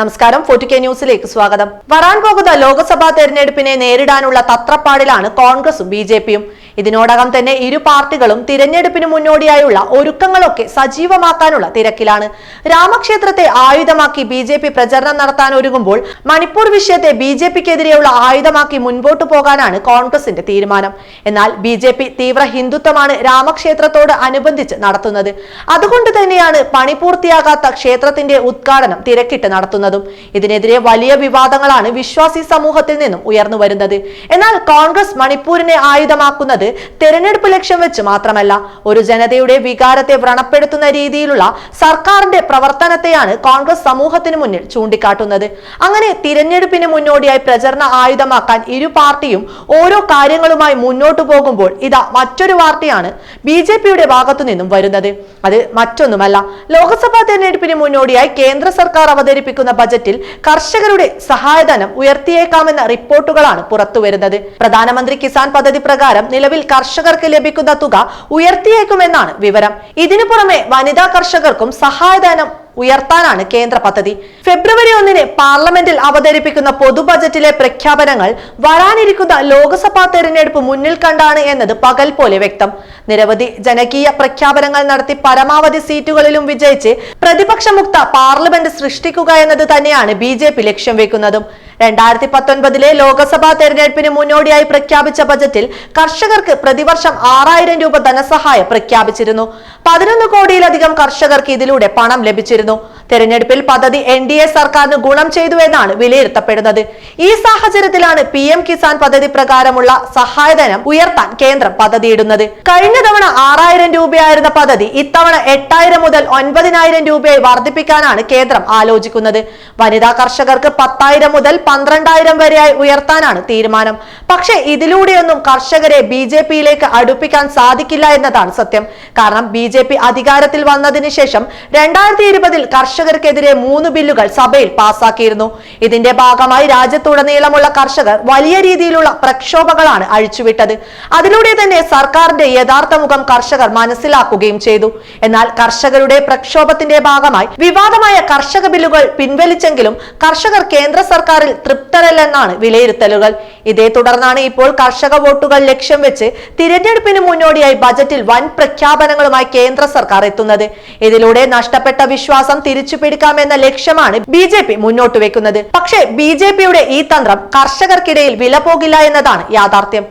നമസ്കാരം ഫോർട്ടി ന്യൂസിലേക്ക് സ്വാഗതം. വരാൻ പോകുന്ന ലോക്സഭാ തെരഞ്ഞെടുപ്പിനെ നേരിടാനുള്ള തത്രപ്പാടിലാണ് കോൺഗ്രസും ബി ജെ പിയും. ഇതിനോടകം തന്നെ ഇരു പാർട്ടികളും തിരഞ്ഞെടുപ്പിന് മുന്നോടിയായുള്ള ഒരുക്കങ്ങളൊക്കെ സജീവമാക്കാനുള്ള തിരക്കിലാണ്. രാമക്ഷേത്രത്തെ ആയുധമാക്കി ബി ജെ പി പ്രചരണം നടത്താൻ ഒരുങ്ങുമ്പോൾ മണിപ്പൂർ വിഷയത്തെ ബി ജെ പിക്കെതിരെയുള്ള ആയുധമാക്കി മുൻപോട്ടു പോകാനാണ് കോൺഗ്രസിന്റെ തീരുമാനം. എന്നാൽ ബി ജെ പി തീവ്ര ഹിന്ദുത്വമാണ് രാമക്ഷേത്രത്തോട് അനുബന്ധിച്ച് നടത്തുന്നത്. അതുകൊണ്ട് തന്നെയാണ് പണി പൂർത്തിയാകാത്ത ക്ഷേത്രത്തിന്റെ ഉദ്ഘാടനം തിരക്കിട്ട് നടത്തുന്നതും. ഇതിനെതിരെ വലിയ വിവാദങ്ങളാണ് വിശ്വാസി സമൂഹത്തിൽ നിന്നും ഉയർന്നു വരുന്നത്. എന്നാൽ കോൺഗ്രസ് മണിപ്പൂരിനെ ആയുധമാക്കുന്നത് തെരഞ്ഞെടുപ്പ് ലക്ഷ്യം വെച്ച് മാത്രമല്ല ഒരു ജനതയുടെ വികാരത്തെ വ്രണപ്പെടുത്തുന്ന രീതിയിലുള്ള സർക്കാരിന്റെ പ്രവർത്തനത്തെയാണ് കോൺഗ്രസ് സമൂഹത്തിന് മുന്നിൽ ചൂണ്ടിക്കാട്ടുന്നത്. അങ്ങനെ തിരഞ്ഞെടുപ്പിന് മുന്നോടിയായി പ്രചരണ ആയുധമാക്കാൻ ഇരു പാർട്ടിയും ഓരോ കാര്യങ്ങളുമായി മുന്നോട്ടു പോകുമ്പോൾ ഇതാ മറ്റൊരു വാർത്തയാണ് ബി ജെ പിയുടെ ഭാഗത്തു നിന്നും വരുന്നത്. അത് മറ്റൊന്നുമല്ല ലോക്സഭാ തെരഞ്ഞെടുപ്പിന് മുന്നോടിയായി കേന്ദ്ര സർക്കാർ അവതരിപ്പിക്കുന്ന ബജറ്റിൽ കർഷകരുടെ സഹായധനം ഉയർത്തിയേക്കാമെന്ന റിപ്പോർട്ടുകളാണ് പുറത്തുവരുന്നത്. പ്രധാനമന്ത്രി കിസാൻ പദ്ധതി പ്രകാരം നിലവിൽ കർഷകർക്ക് ലഭിക്കുന്ന തുക ഉയർത്തിയേക്കുമെന്നാണ് വിവരം. ഇതിനു പുറമെ വനിതാ കർഷകർക്കും സഹായധനം ഉയർത്താനാണ് കേന്ദ്ര പദ്ധതി. ഫെബ്രുവരി ഒന്നിന് പാർലമെന്റിൽ അവതരിപ്പിക്കുന്ന പൊതു ബജറ്റിലെ പ്രഖ്യാപനങ്ങൾ വരാനിരിക്കുന്ന ലോക്സഭാ തെരഞ്ഞെടുപ്പ് മുന്നിൽ കണ്ടാണ് എന്നത് പകൽ പോലെ വ്യക്തം. നിരവധി ജനകീയ പ്രഖ്യാപനങ്ങൾ നടത്തി പരമാവധി സീറ്റുകളിലും വിജയിച്ച് പ്രതിപക്ഷമുക്ത പാർലമെന്റ് സൃഷ്ടിക്കുക എന്നത് തന്നെയാണ് ബി ലക്ഷ്യം വെക്കുന്നതും. രണ്ടായിരത്തി പത്തൊൻപതിലെ ലോക്സഭാ തെരഞ്ഞെടുപ്പിന് മുന്നോടിയായി പ്രഖ്യാപിച്ച ബജറ്റിൽ കർഷകർക്ക് പ്രതിവർഷം ആറായിരം രൂപ ധനസഹായം പ്രഖ്യാപിച്ചിരുന്നു. പതിനൊന്ന് കോടിയിലധികം കർഷകർക്ക് ഇതിലൂടെ പണം ലഭിച്ചിരുന്നു. തെരഞ്ഞെടുപ്പിൽ പദ്ധതി എൻ ഡി എ സർക്കാരിന് ഗുണം ചെയ്തു എന്നാണ് വിലയിരുത്തപ്പെടുന്നത്. ഈ സാഹചര്യത്തിലാണ് പി എം കിസാൻ പദ്ധതി പ്രകാരമുള്ള സഹായധനം ഉയർത്താൻ കേന്ദ്രം പദ്ധതിയിടുന്നത്. കഴിഞ്ഞ തവണ ആറായിരം രൂപയായിരുന്ന പദ്ധതി ഇത്തവണ എട്ടായിരം മുതൽ ഒൻപതിനായിരം രൂപയായി വർദ്ധിപ്പിക്കാനാണ് കേന്ദ്രം ആലോചിക്കുന്നത്. വനിതാ കർഷകർക്ക് പത്തായിരം മുതൽ പന്ത്രണ്ടായിരം വരെയായി ഉയർത്താനാണ് തീരുമാനം. പക്ഷേ ഇതിലൂടെയൊന്നും കർഷകരെ ബി ജെ പിയിലേക്ക് അടുപ്പിക്കാൻ സാധിക്കില്ല എന്നതാണ് സത്യം. കാരണം ബി ജെ പി അധികാരത്തിൽ വന്നതിന് ശേഷം രണ്ടായിരത്തി ഇരുപതിൽ കർഷകർക്കെതിരെ മൂന്ന് ബില്ലുകൾ സഭയിൽ പാസാക്കിയിരുന്നു. ഇതിന്റെ ഭാഗമായി രാജ്യത്തുടനീളമുള്ള കർഷകർ വലിയ രീതിയിലുള്ള പ്രക്ഷോഭങ്ങളാണ് അഴിച്ചുവിട്ടത്. അതിലൂടെ തന്നെ സർക്കാരിന്റെ യഥാർത്ഥ മുഖം കർഷകർ മനസ്സിലാക്കുകയും ചെയ്തു. എന്നാൽ കർഷകരുടെ പ്രക്ഷോഭത്തിന്റെ ഭാഗമായി വിവാദമായ കർഷക ബില്ലുകൾ പിൻവലിച്ചെങ്കിലും കർഷകർ കേന്ദ്ര സർക്കാരിൽ തൃപ്തരല്ലെന്നാണ് വിലയിരുത്തലുകൾ. ഇതേ തുടർന്നാണ് ഇപ്പോൾ കർഷക വോട്ടുകൾ ലക്ഷ്യം വെച്ച് തിരഞ്ഞെടുപ്പിന് മുന്നോടിയായി ബജറ്റിൽ വൻ പ്രഖ്യാപനങ്ങളുമായി കേന്ദ്ര സർക്കാർ എത്തുന്നത്. ഇതിലൂടെ നഷ്ടപ്പെട്ട വിശ്വാസം തിരിച്ചു പിടിക്കാമെന്ന ലക്ഷ്യമാണ് ബി ജെ പി മുന്നോട്ട് വെക്കുന്നത് പക്ഷേ ബി ജെ പിയുടെ ഈ തന്ത്രം കർഷകർക്കിടയിൽ വില പോകില്ല എന്നതാണ് യാഥാർത്ഥ്യം.